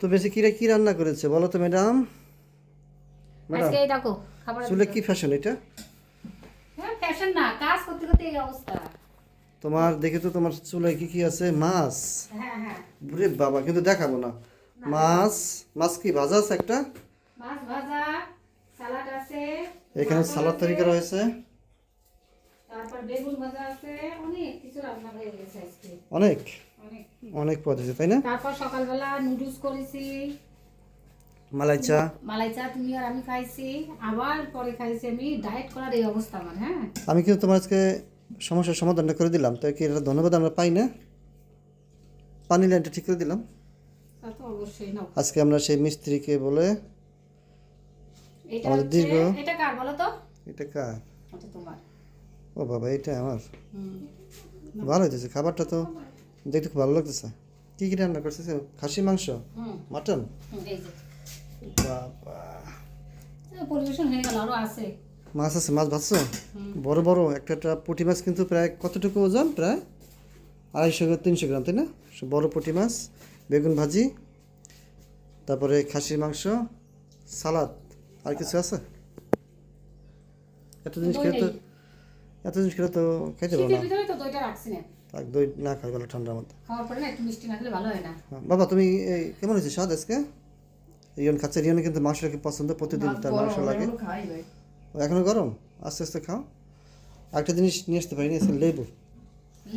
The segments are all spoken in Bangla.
তো বেশি কিরা কি রান্না করেছে? বলো তো ম্যাডাম। ম্যাডাম আজকে দেখো খাবার চুলে কি ফ্যাশন এটা? হ্যাঁ ফ্যাশন না কাজ করতে করতে এই অবস্থা। তোমার দেখে তো তোমার চুলে কি কি আছে? মাছ। হ্যাঁ হ্যাঁ। বাবা কিন্তু দেখাবো না। মাছ মাছ কি ভাজা আছে একটা? মাছ ভাজা সালাড আছে এখানে সালাদ আছে, তৈরি করা হয়েছে তারপর বেগুন ভাজা আছে অনেক কিছু রান্না হয়ে গেছে আজকে। অনেক? অনেক অনেক পদ হয়েছে তাই না? তারপর সকালবেলা নুডলস করেছি। মালাই চা। মালাই চা তুমি আর আমি খাইছি। আবার পরে খাইছি আমি ডায়েট করার এই অবস্থা আমার হ্যাঁ? আমি কিন্তু তোমার আজকে সমস্যার সমাধানটা করে দিলাম। তো কি এটা ধন্যবাদ আমরা পাই না। পানি লাইনটা ঠিক করে দিলাম। তা তো অবশ্যই নাও। আজকে আমরা সেই মিস্ত্রিকে বলে এটা আমাদের দীর্ঘ- এটা কার বলো তো? এটা কার? এটা তোমার। ও বাবা এটা আমার। ভালো হইতেছে খাবারটা তো দেখতে খুব ভালো লাগতেছে। কি কি রান্না করছে খাসি মাংস? হুম। মাটন? বাবা। পরিবেশন হয়ে গেল আরও আছে। মাছ আছে মাছ ভাজছো? বড় বড় একটা একটা পুঁটি মাছ কিন্তু প্রায় কতটুকু ওজন? প্রায় আড়াইশো তিনশো গ্রাম তাই না? বড় পুঁটি মাছ বেগুন ভাজি তারপরে খাসির মাংস সালাদ আর কিছু আছে? এত জিনিস খেলে তো এত জিনিস খেলে তো খাইতে শীতের না। তাক দই না খাই গেলো ঠান্ডার মধ্যে। খাওয়ার পরে না একটু মিষ্টি না খেলে ভালো হয় না। হ্যাঁ, বাবা তুমি এই কেমন হয়েছে স্বাদ আজকে? রিয়ন খাচ্ছে রিয়নে কিন্তু মাংসটা কি পছন্দ প্রতিদিন তার মাংস লাগে। ও এখনও গরম? আস্তে আস্তে খাও। একটা জিনিস নিয়ে আসতে পারিনি আজকে লেবু।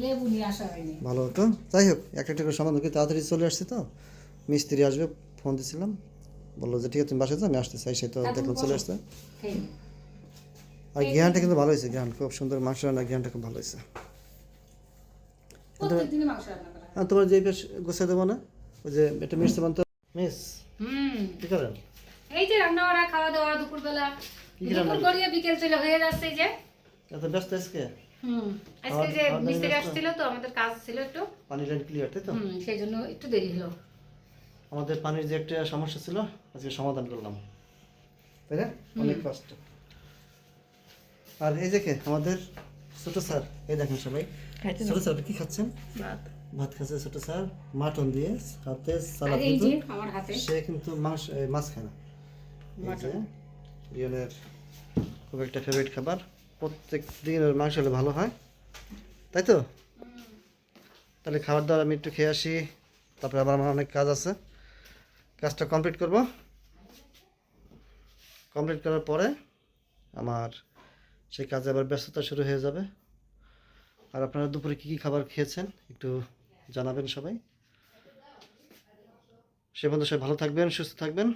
লেবু নিয়ে আসা হয়নি। ভালো হতো যাই হোক একটা একটা করে সমাধান করে তাড়াতাড়ি চলে আসছে তো। মিস্ত্রি আসবে ফোন দিছিলাম। বলল যে ঠিক আছে তুমি বাসায় যাও আমি আসতে চাই। সে তো দেখলাম চলে আসতে আর জ্ঞানটা কিন্তু ভালো হয়েছে জ্ঞান খুব সুন্দর মাংস রান্না জ্ঞানটা খুব ভালো হয়েছে প্রত্যেকদিনই মাংস রান্না করা হয়। আর তোমার যে বেশ গোছাই দেবো না? ওই যে এটা মিস। মিস হুম। কী করেন এই যে রান্না করা খাওয়া দাওয়া দুপুরবেলা দুপুর গড়িয়ে বিকেল চলে হয়ে যাচ্ছে যে। এত ব্যস্ত আজকে? হুম আজকে যে মিস্ত্রি আসছিল তো আমাদের কাজ ছিল একটু। পানি লাইন ক্লিয়ার তাই তো? হুম সেই জন্য একটু দেরি হলো। আমাদের পানির যে একটা সমস্যা ছিল আজকে সমাধান করলাম। তাই না? অনেক কষ্ট। আর এই দেখে আমাদের ছোট স্যার এই দেখেন সবাই। ছোট স্যার কি খাচ্ছেন? ভাত। খাচ্ছে ছোট স্যার মাটন দিয়ে আর সালাদ কিন্তু হাতে। সে কিন্তু মাংস মাছ খায় না। রিয়নের খুব একটা ফেভারিট খাবার। প্রত্যেক দিনের মাংস হলে ভালো হয়। তাই তো? তাহলে খাবার দাবার আমি একটু খেয়ে আসি। তারপরে আবার আমার অনেক কাজ আছে। কাজটা কমপ্লিট করব। কমপ্লিট করার পরে আমার সেই কাজে আবার ব্যস্ততা শুরু হয়ে যাবে। আর আপনারা দুপুরে কী কী খাবার খেয়েছেন একটু জানাবেন সবাই। সে বন্ধু সবাই ভালো থাকবেন, সুস্থ থাকবেন।